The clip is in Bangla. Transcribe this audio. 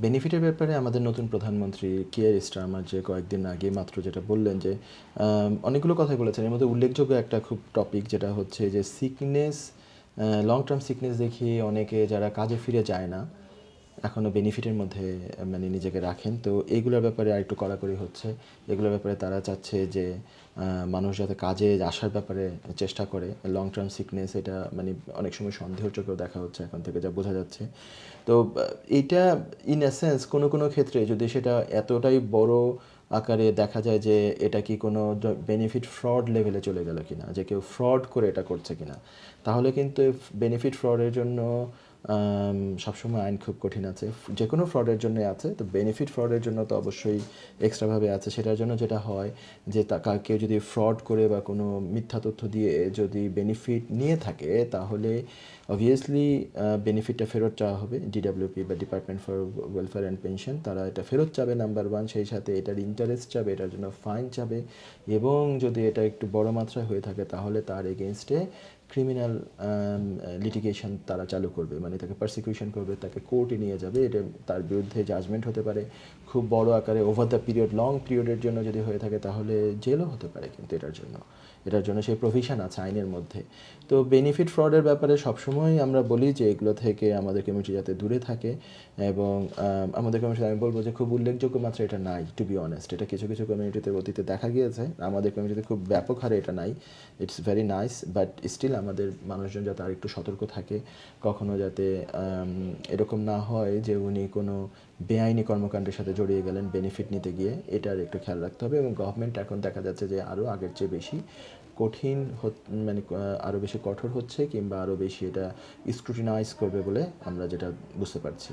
বেনিফিটের ব্যাপারে আমাদের নতুন প্রধানমন্ত্রী কিয়ার স্টারমার যে কয়েকদিন আগে মাত্র যেটা বললেন যে অনেকগুলো কথাই বলেছেন। এর মধ্যে উল্লেখযোগ্য একটা খুব টপিক যেটা হচ্ছে যে সিকনেস লং টার্ম সিকনেস দেখিয়ে অনেকে যারা কাজে ফিরে যায় না এখনও বেনিফিটের মধ্যে মানে নিজেকে রাখেন। তো এইগুলোর ব্যাপারে আর একটু কড়াকড়ি হচ্ছে। এগুলোর ব্যাপারে তারা চাচ্ছে যে মানুষ যাতে কাজে আসার ব্যাপারে চেষ্টা করে। লং টার্ম সিকনেস এটা মানে অনেক সময় সন্দেহের চোখেও দেখা হচ্ছে এখন থেকে যা বোঝা যাচ্ছে। তো এইটা ইন এসেন্স কোনো কোনো ক্ষেত্রে যদি সেটা এতটাই বড় আকারে দেখা যায় যে, এটা কি কোনো বেনিফিট ফ্রড লেভেলে চলে গেল কিনা? যে কেউ ফ্রড করে এটা করছে কিনা? তাহলে কিন্তু বেনিফিট ফ্রডের জন্য সবসময় আইন খুব কঠিন আছে। যে কোনো ফ্রডের জন্য আছে, তো বেনিফিট ফ্রডের জন্য তো অবশ্যই এক্সট্রাভাবে আছে। সেটার জন্য যেটা হয় যে কেউ যদি ফ্রড করে বা কোনো মিথ্যা তথ্য দিয়ে যদি বেনিফিট নিয়ে থাকে, তাহলে অবভিয়াসলি বেনিফিটটা ফেরত চাওয়া হবে। ডিডাব্লিউপি বা department for welfare and pension তারা এটা ফেরত চাবে নাম্বার ওয়ান সেই সাথে এটার ইন্টারেস্ট চাবে, এটার জন্য ফাইন চাবে। এবং যদি এটা একটু বড় মাত্রায় হয়ে থাকে, তাহলে তার এগেনস্টে ক্রিমিনাল লিটিগেশন তারা চালু করবে। মানে তাকে পারসিকিউশন করবে, তাকে কোর্টে নিয়ে যাবে। এটা তার বিরুদ্ধে জাজমেন্ট হতে পারে। খুব বড় আকারে ওভার দ্য পিরিয়ড লং পিরিয়ডের জন্য যদি হয়ে থাকে তাহলে জেলও হতে পারে কিন্তু এটার জন্য। এটার জন্য সেই প্রভিশন আছে আইনের মধ্যে। তো বেনিফিট ফ্রডের ব্যাপারে সবসময় আমরা বলি যে এগুলো থেকে আমাদের কমিউনিটি যাতে দূরে থাকে এবং আমাদের কমিউনিটি আমি বলব যে খুব উল্লেখযোগ্য মাত্রা এটা নাই টু বি অনেস্ট এটা কিছু কিছু কমিউনিটিতে অতীতে দেখা গিয়েছে। আমাদের কমিউনিটিতে খুব ব্যাপক হারে এটা নাই। It's very nice but still আমাদের মানুষজন যাতে আরেকটু সতর্ক থাকে, কখনো যাতে এরকম না হয় যে উনি কোনো বেআইনি কর্মকাণ্ডের সাথে জড়িয়ে গেলেন বেনিফিট নিতে গিয়ে। এটার একটু খেয়াল রাখতে হবে এবং গভর্নমেন্ট এখন দেখা যাচ্ছে যে আরও আগের চেয়ে বেশি কঠিন মানে আরও বেশি কঠোর হচ্ছে কিংবা আরও বেশি এটা স্ক্রুটিনাইজ করবে বলে আমরা যেটা বুঝতে পারছি